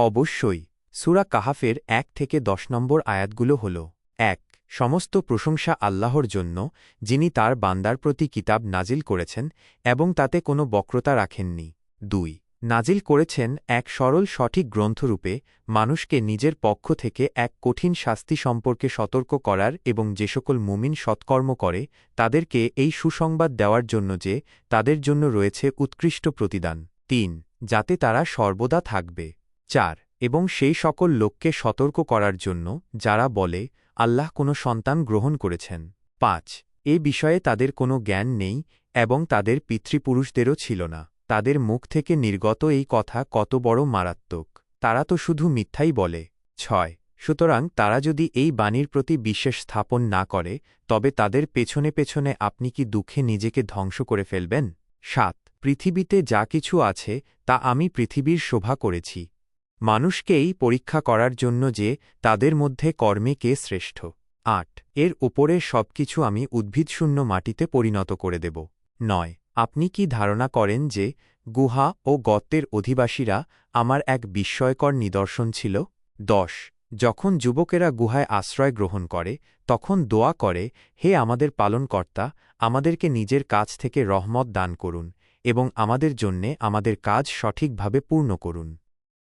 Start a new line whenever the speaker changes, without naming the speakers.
অবশ্যই, সুরা কাহাফের এক থেকে দশ নম্বর আয়াতগুলো হল, এক, সমস্ত প্রশংসা আল্লাহর জন্য, যিনি তার বান্দার প্রতি কিতাব নাজিল করেছেন এবং তাতে কোনো বক্রতা রাখেননি। দুই, নাজিল করেছেন এক সরল সঠিক গ্রন্থরূপে মানুষকে নিজের পক্ষ থেকে এক কঠিন শাস্তি সম্পর্কে সতর্ক করার এবং যে সকল মুমিন সৎকর্ম করে, তাদেরকে এই সুসংবাদ দেওয়ার জন্য যে, তাদের জন্য রয়েছে উৎকৃষ্ট প্রতিদান। তিন, যাতে তারা সর্বদা থাকবে। চার, এবং সেই সকল লোককে সতর্ক করার জন্য যারা বলে, আল্লাহ কোনো সন্তান গ্রহণ করেছেন। পাঁচ, এ বিষয়ে তাদের কোনো জ্ঞান নেই, এবং তাদের পিতৃপুরুষদেরও ছিল না। তাদের মুখ থেকে নির্গত এই কথা কত বড় মারাত্মক। তারা তো শুধু মিথ্যাই বলে। ছয়, সুতরাং তারা যদি এই বাণীর প্রতি বিশ্বাস স্থাপন না করে, তবে তাদের পেছনে পেছনে আপনি কি দুঃখে নিজেকে ধ্বংস করে ফেলবেন? সাত, পৃথিবীতে যা কিছু আছে, তা আমি পৃথিবীর শোভা করেছি। মানুষকেই পরীক্ষা করার জন্য যে তাদের মধ্যে কর্মে কে শ্রেষ্ঠ। আট, এর উপরে সবকিছু আমি উদ্ভিদশূন্য মাটিতে পরিণত করে দেব। নয়, আপনি কি ধারণা করেন যে গুহা ও গর্তের অধিবাসীরা আমার এক বিস্ময়কর নিদর্শন ছিল? দশ, যখন যুবকেরা গুহায় আশ্রয় গ্রহণ করে, তখন দোয়া করে, হে আমাদের পালনকর্তা, আমাদেরকে নিজের কাছ থেকে রহমত দান করুন এবং আমাদের জন্যে আমাদের কাজ সঠিকভাবে পূর্ণ করুন।